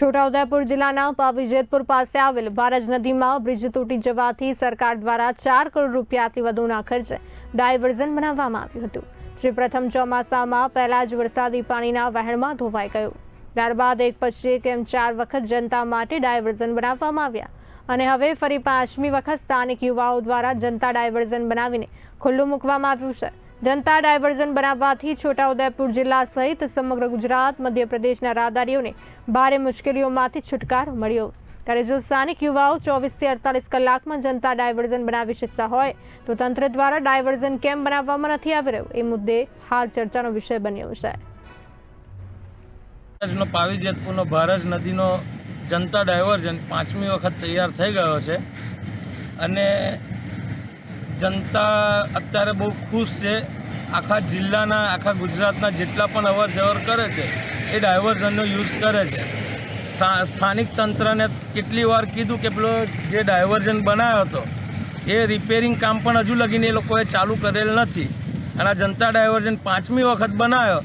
છોટાઉદેપુર જિલ્લાના પાવી જેતપુર પાસે આવેલ બારજ નદીમાં બ્રિજ તૂટી જવાથી સરકાર દ્વારા ચાર કરોડ રૂપિયાથી વધુના ખર્ચે ડાયવર્ઝન બનાવવામાં આવ્યું હતું. જે પ્રથમ ચોમાસામાં પહેલા જ વરસાદી પાણીના વહેણમાં ધોવાઈ ગયું. ત્યારબાદ એક પછી તેમ ચાર વખત જનતા માટે ડાયવર્ઝન બનાવવામાં આવ્યા. અને હવે ફરી પાંચમી વખત સ્થાનિક યુવાઓ દ્વારા જનતા ડાયવર્ઝન બનાવીને ખુલ્લું મૂકવામાં આવ્યું છે. જનતા ડાયવર્ઝન બનાવવાથી છોટાઉદેપુર જિલ્લા સહિત સમગ્ર ગુજરાત, મધ્યપ્રદેશના રાહદારીઓને ભારે મુશ્કેલીઓમાંથી છુટકારો મળ્યો. ત્યારે જો સ્થાનિક યુવાઓ ચોવીસથી અડતાલીસ કલાકમાં જનતા ડાયવર્ઝન બનાવી શકતા હોય, તો તંત્ર દ્વારા ડાયવર્ઝન કેમ બનાવવામાં નથી આવી રહ્યું. એ મુદ્દે હાલ ચર્ચાનો વિષય બન્યો છે. પાવી જેતપુરનો ભારજ નદીનો જનતા ડાયવર્ઝન પાંચમી વખત તૈયાર થઈ ગયો છે અને જનતા અત્યારે બહુ ખુશ છે. આખા જિલ્લાના, આખા ગુજરાતના જેટલા પણ અવર જવર કરે છે, એ ડાયવર્ઝનનો યુઝ કરે છે. સ્થાનિક તંત્રને કેટલી વાર કીધું કે પેલો જે ડાયવર્ઝન બનાવ્યો હતો, એ રિપેરિંગ કામ પણ હજુ લગીને એ લોકોએ ચાલુ કરેલ નથી. અને આ જનતા ડાયવર્ઝન પાંચમી વખત બનાવ્યો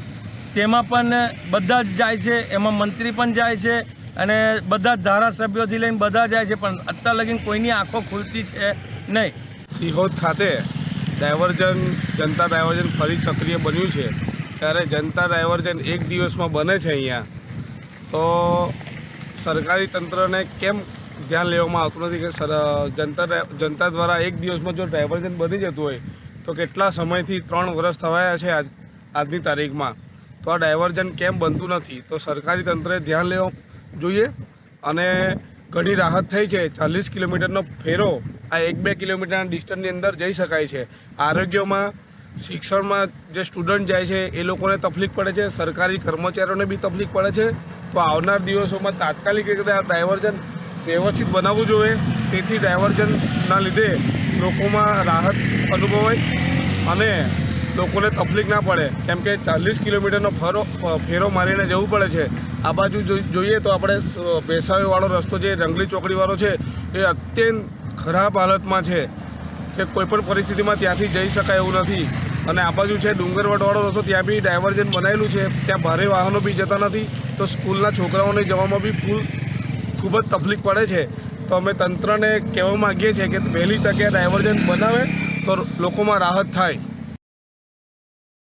તેમાં પણ બધા જ જાય છે, એમાં મંત્રી પણ જાય છે, અને બધા જ ધારાસભ્યોથી લઈને બધા જાય છે, પણ અત્યાર લગીને કોઈની આંખો ખુલતી છે નહીં. સિહોદ ખાતે ડાયવર્ઝન જનતા ડાયવર્જન ફરી સક્રિય બન્યું છે. ત્યારે જનતા ડાયવર્જન એક દિવસમાં બને છે અહીંયા. તો સરકારી તંત્રને કેમ ધ્યાન લેવામાં આવતું નથી કે જનતા જનતા દ્વારા એક દિવસમાં જો ડાયવર્જન બની જતું હોય, તો કેટલા સમયથી ત્રણ વર્ષ થવાયા છે આજ, આજની તારીખમાં? તો આ ડાયવર્જન કેમ બનતું નથી? તો સરકારી તંત્રે ધ્યાન લેવું જોઈએ અને ઘણી રાહત થઈ છે. ચાલીસ કિલોમીટરનો ફેરો આ એક બે કિલોમીટરના ડિસ્ટન્સની અંદર જઈ શકાય છે. આરોગ્યમાં, શિક્ષણમાં જે સ્ટુડન્ટ જાય છે, એ લોકોને તકલીફ પડે છે, સરકારી કર્મચારીઓને બી તકલીફ પડે છે. તો આવનાર દિવસોમાં તાત્કાલિક રીતે આ ડાયવર્ઝન વ્યવસ્થિત બનાવવું જોઈએ. તેથી ડાયવર્ઝનના લીધે લોકોમાં રાહત અનુભવાય અને લોકોને તકલીફ ના પડે. કેમ કે ચાલીસ કિલોમીટરનો ફરો, ફેરો મારીને જવું પડે છે. આ બાજુ જોઈએ તો આપણે ભેસાવીવાળો રસ્તો જે રંગલી ચોકડીવાળો છે, એ અત્યંત ખરાબ હાલતમાં છે કે કોઈપણ પરિસ્થિતિમાં ત્યાંથી જઈ શકાય એવું નથી. અને આ બાજુ છે ડુંગરવટવાળો રસ્તો ત્યાં બી ડાયવર્જન બનાવેલું છે. ત્યાં ભારે વાહનો બી જતા નથી. તો સ્કૂલના છોકરાઓને જવામાં બી ફૂલ ખૂબ જ તકલીફ પડે છે. તો અમે તંત્રને કહેવા માગીએ છીએ કે વહેલી તકે ડાયવર્જન બનાવે તો લોકોમાં રાહત થાય.